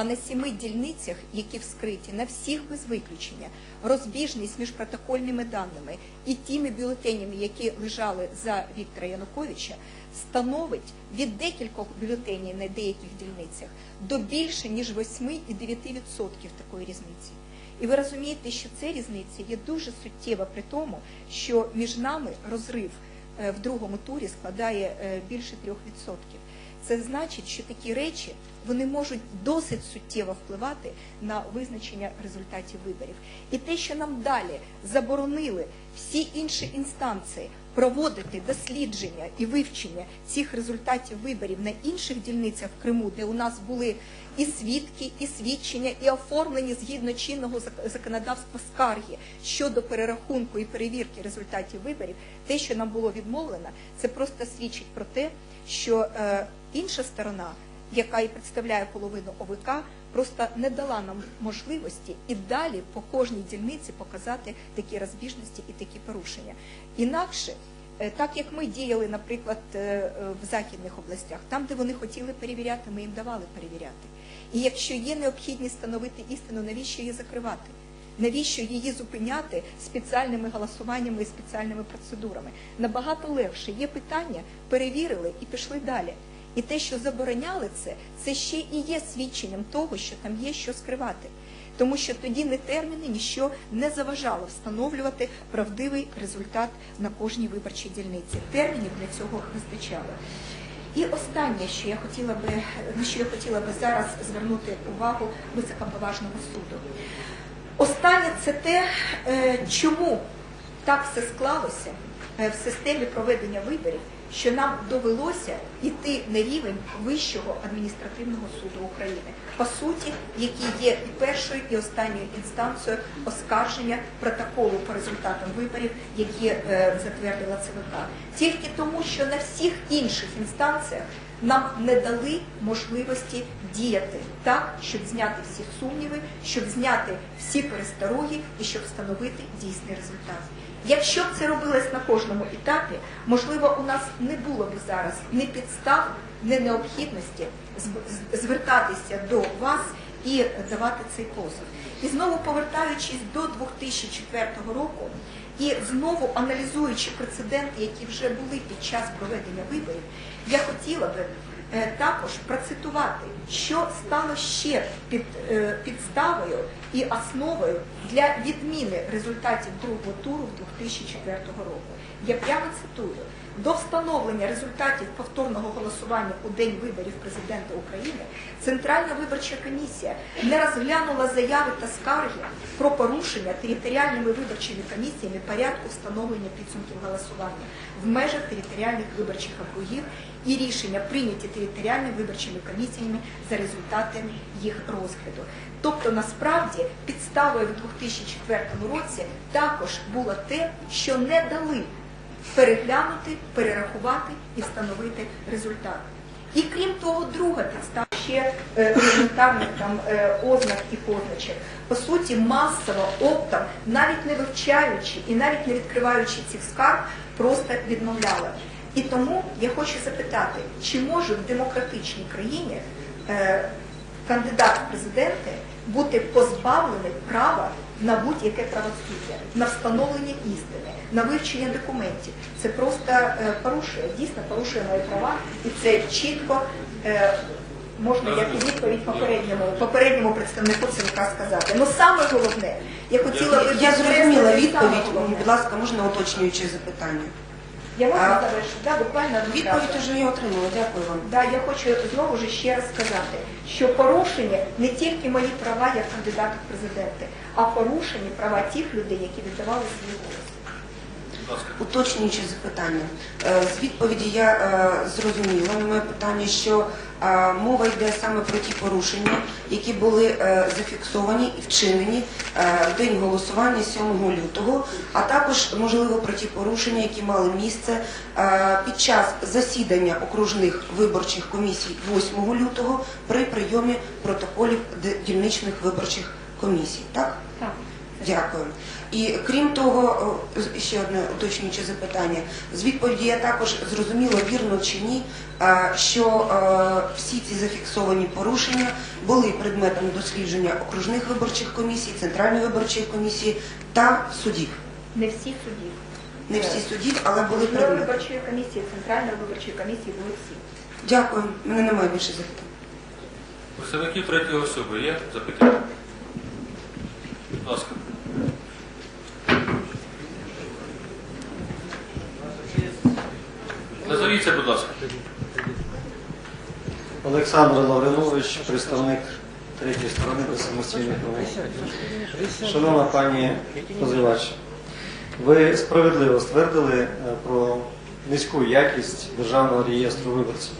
А на сіми дільницях, які вскриті, на всіх без виключення, розбіжність між протокольними даними і тими бюлетенями, які лежали за Віктора Януковича, становить від декількох бюлетенів на деяких дільницях до більше ніж 8 і 9% такої різниці. І ви розумієте, що ця різниця є дуже суттєва при тому, що між нами розрив е, в другому турі складає е, більше 3%. Це значить, що такі речі вони можуть досить суттєво впливати на визначення результатів виборів. І те, що нам далі заборонили всі інші інстанції проводити дослідження і вивчення цих результатів виборів на інших дільницях в Криму, де у нас були і свідки, і свідчення, і оформлені згідно чинного законодавства скарги щодо перерахунку і перевірки результатів виборів, те, що нам було відмовлено, це просто свідчить про те, що е, інша сторона, яка і представляє половину ОВК, просто не дала нам можливості і далі по кожній дільниці показати такі розбіжності і такі порушення. Інакше, е, так як ми діяли, наприклад, е, е, в західних областях, там, де вони хотіли перевіряти, ми їм давали перевіряти. І якщо є необхідність встановити істину, навіщо її закривати? Навіщо її зупиняти спеціальними голосуваннями і спеціальними процедурами? Набагато легше. Є питання, перевірили і пішли далі. І те, що забороняли це, це ще і є свідченням того, що там є що скривати. Тому що тоді не терміни, ніщо не заважало встановлювати правдивий результат на кожній виборчій дільниці. Термінів для цього вистачало. І останнє, що я хотіла би, на що я хотіла би зараз звернути увагу високоповажного суду. Останнє це те, е, чому так все склалося е, в системі проведення виборів, що нам довелося йти на рівень Вищого адміністративного суду України, по суті, який є і першою, і останньою інстанцією оскарження протоколу по результатам виборів, які е, затвердила ЦВК. Тільки тому, що на всіх інших інстанціях нам не дали можливості діяти так, щоб зняти всі сумніви, щоб зняти всі перестороги і щоб встановити дійсний результат. Якщо б це робилось на кожному етапі, можливо, у нас не було б зараз ні підстав, ні необхідності звертатися до вас і давати цей позов. І знову повертаючись до 2004 року і знову аналізуючи прецеденти, які вже були під час проведення виборів, я хотіла би також процитувати, що стало ще під, е, підставою і основою для відміни результатів другого туру 2004 року. Я прямо цитую. До встановлення результатів повторного голосування у день виборів президента України Центральна виборча комісія не розглянула заяви та скарги про порушення територіальними виборчими комісіями порядку встановлення підсумків голосування в межах територіальних виборчих округів і рішення прийняті територіальними виборчими комісіями за результатами їх розгляду. Тобто, насправді, підставою в 2004 році також було те, що не дали переглянути, перерахувати і встановити результат. І крім того, друга підстава ще е, елементарних там е, ознак і позначок. По суті, масово оптом, навіть не вивчаючи і навіть не відкриваючи цих скарг, просто відмовляли. І тому я хочу запитати, чи може в демократичній країні е, кандидат в президенти бути позбавлений права на будь-яке правосуддя, на встановлення істини, на вивчення документів. Це просто е, порушує, дійсно порушує мої права, і це чітко е, можна як і відповідь попередньому попередньому представнику ЦВК сказати. Ну саме головне, я хотіла би Я зрозуміла відповідь. Будь ласка, можна уточнюючи запитання? Я можу завершити? Да, буквально Відповідь вже я отримала. Дякую вам. Да, я хочу знову ж ще раз сказати, що порушення не тільки мої права як кандидата в президенти, а порушення права тих людей, які віддавали свій голос. Уточнююче запитання. Е, З відповіді я е, зрозуміла на моє питання, що е, мова йде саме про ті порушення, які були зафіксовані і вчинені в день голосування 7 лютого, а також можливо про ті порушення, які мали місце під час засідання окружних виборчих комісій 8 лютого при прийомі протоколів дільничних виборчих комісій. Так? Так. Дякую. І крім того, ще одне уточнююче запитання. З відповіді я також зрозуміла, вірно чи ні, е, що е, всі ці зафіксовані порушення були предметом дослідження окружних виборчих комісій, Центральної виборчої комісії та судів. Не всі судді. Не всі судів, але були Окружної предметом. виборчої комісії, центральної виборчої комісії були всі. Дякую. Мене немає більше запитань. Представників третьої особи є запитання? Будь ласка. Назовіться, будь ласка. Олександр Лавринович, представник третьої сторони до самостійних новин. Шановна пані позивач, ви справедливо ствердили е, про низьку якість державного реєстру виборців.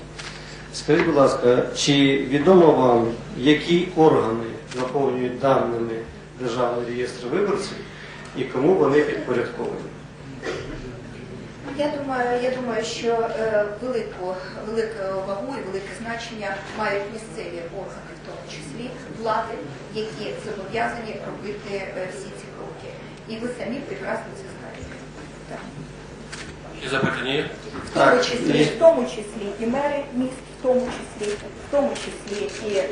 Скажіть, будь ласка, чи відомо вам, які органи наповнюють даними державного реєстру виборців і кому вони підпорядковані? Я думаю, я думаю, що е, велику, велику вагу і велике значення мають місцеві органи, в тому числі влади, які зобов'язані робити е, всі ці кроки. І ви самі прекрасно це знаєте. Так. Є запитання є? В тому Так, числі, і- в тому числі і мери міст, в тому числі, в тому числі і е,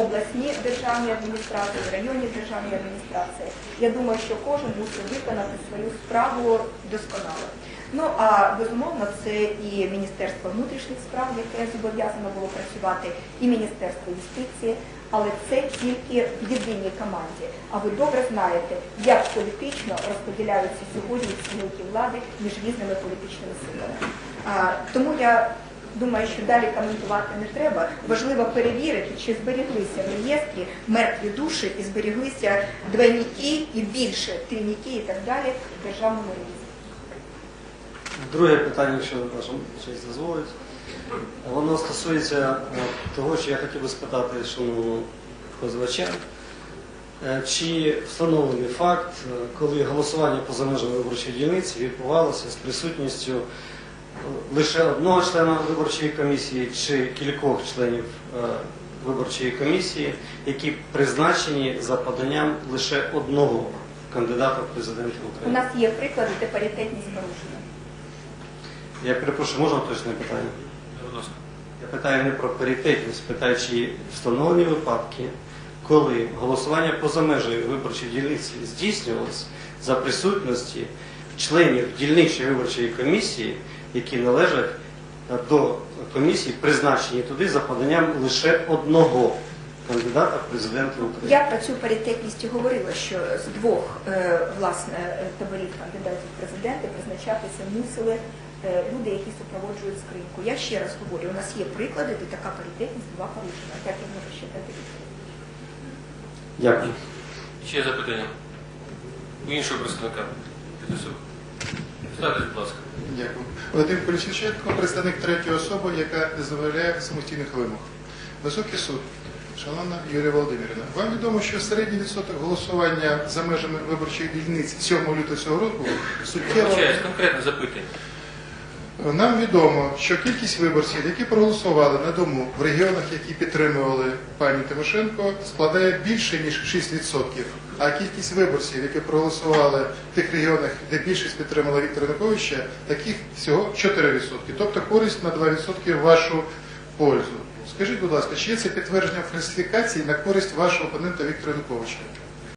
обласні державні адміністрації, районні державні адміністрації. Я думаю, що кожен мусить виконати свою справу досконало. Ну а безумовно, це і Міністерство внутрішніх справ, яке зобов'язано було працювати, і Міністерство юстиції, але це тільки в єдиній команді. А ви добре знаєте, як політично розподіляються сьогодні ці влади між різними політичними силами. А, тому я думаю, що далі коментувати не треба. Важливо перевірити, чи зберіглися в реєстрі мертві душі і зберіглися двойники і більше трійники і так далі в державному реєстрі. Друге питання, якщо ваша честь дозволить. Воно стосується е, того, що я хотів би спитати шановного позивача. Е, Чи встановлений факт, е, коли голосування поза межами виборчої дільниці відбувалося з присутністю лише одного члена виборчої комісії чи кількох членів виборчої комісії, які призначені за поданням лише одного кандидата в президенти У нас є приклади, де паритетність порушена. Я перепрошую, можна точне питання? Я питаю не про паритетність, питаю, чи встановлені випадки, коли голосування поза межею виборчої дільниці здійснювалося за присутності членів дільничої виборчої комісії, які належать до комісії, призначені туди за поданням лише одного кандидата в президенти України. Я про цю паритетність говорила, що з двох е, власне таборів кандидатів в президенти призначатися мусили люди, які супроводжують скриньку. Я ще раз говорю, у нас є приклади, де така паритетність була порушена. Так я можу ще дати відповідь. Дякую. Ще запитання? У іншого представника особи. Ставте, будь ласка. Дякую. Володимир Поліщиченко, представник третьої особи, яка не задовольняє самостійних вимог. Високий суд. Шановна Юлія Володимирівна, вам відомо, що середній відсоток голосування за межами виборчих дільниць 7 лютого цього року суттєво Вибачаюсь, конкретне запитання. Нам відомо, що кількість виборців, які проголосували на дому в регіонах, які підтримували пані Тимошенко, складає більше ніж 6%. А кількість виборців, які проголосували в тих регіонах, де більшість підтримала Віктора Януковича, таких всього 4%. Тобто користь на 2% в вашу пользу. Скажіть, будь ласка, чи є це підтвердження фальсифікації на користь вашого опонента Віктора Януковича?